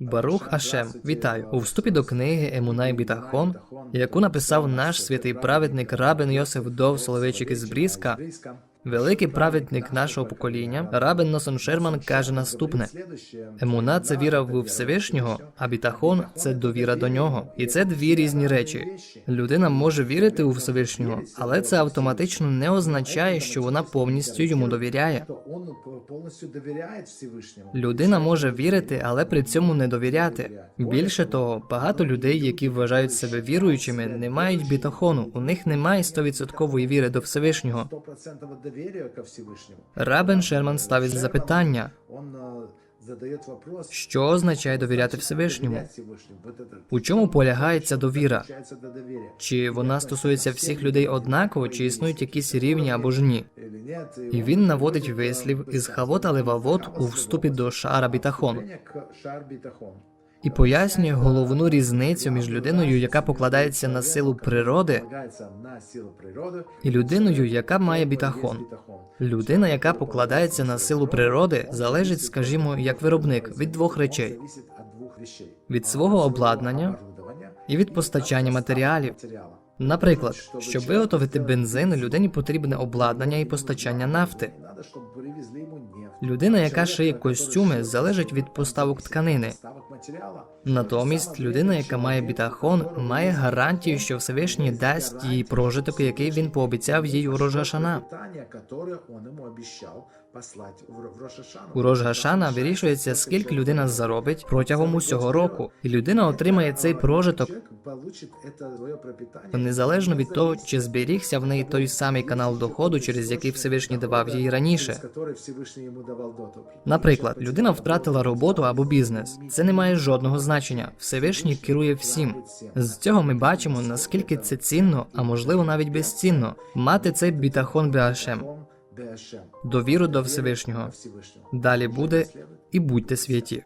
Барух Ашем, вітаю у вступі до книги Емунай Бітахон, яку написав наш святий праведник Рабин Йосиф Дов Соловейчик із Брізка. Великий праведник нашого покоління, Рабин Носон Шерман каже наступне: Емуна це віра в Всевишнього, а бітахон це довіра до нього. І це дві різні речі. Людина може вірити у Всевишнього, але це автоматично не означає, що вона повністю йому довіряє. Людина може вірити, але при цьому не довіряти. Більше того, багато людей, які вважають себе віруючими, не мають бітахону. У них немає 100% віри до Всевишнього. 100% довір'я ко Всевишньому. Рабен Шерман ставить запитання, Он задає вопрос, що означає довіряти Всевишньому. У чому полягається ця довіра? Чи вона стосується всіх людей однаково, чи існують якісь рівні або ж ні? І він наводить вислів із Хавота Левавот у вступі до Шаара Бітахон. І пояснює головну різницю між людиною, яка покладається на силу природи, і людиною, яка має бітахон. Людина, яка покладається на силу природи, залежить, скажімо, як виробник від двох речей: від свого обладнання і від постачання матеріалів. Наприклад, щоб виготовити бензин, людині потрібне обладнання і постачання нафти. Людина, яка шиє костюми, залежить від поставок тканини. Натомість людина, яка має бітахон, має гарантію, що Всевишній дасть їй прожиток, який він пообіцяв їй у Рошашану. У Рожгашана вирішується, скільки людина заробить протягом усього року, і людина отримає цей прожиток. незалежно від того, чи зберігся в неї той самий канал доходу, через який Всевишній давав їй раніше. Наприклад, людина втратила роботу або бізнес. Це не має жодного значення. Всевишній керує всім. З цього ми бачимо, наскільки це цінно, а можливо навіть безцінно, мати цей бітахон Беашем, довіру до. Всевишнього. Далі буде і будьте святі.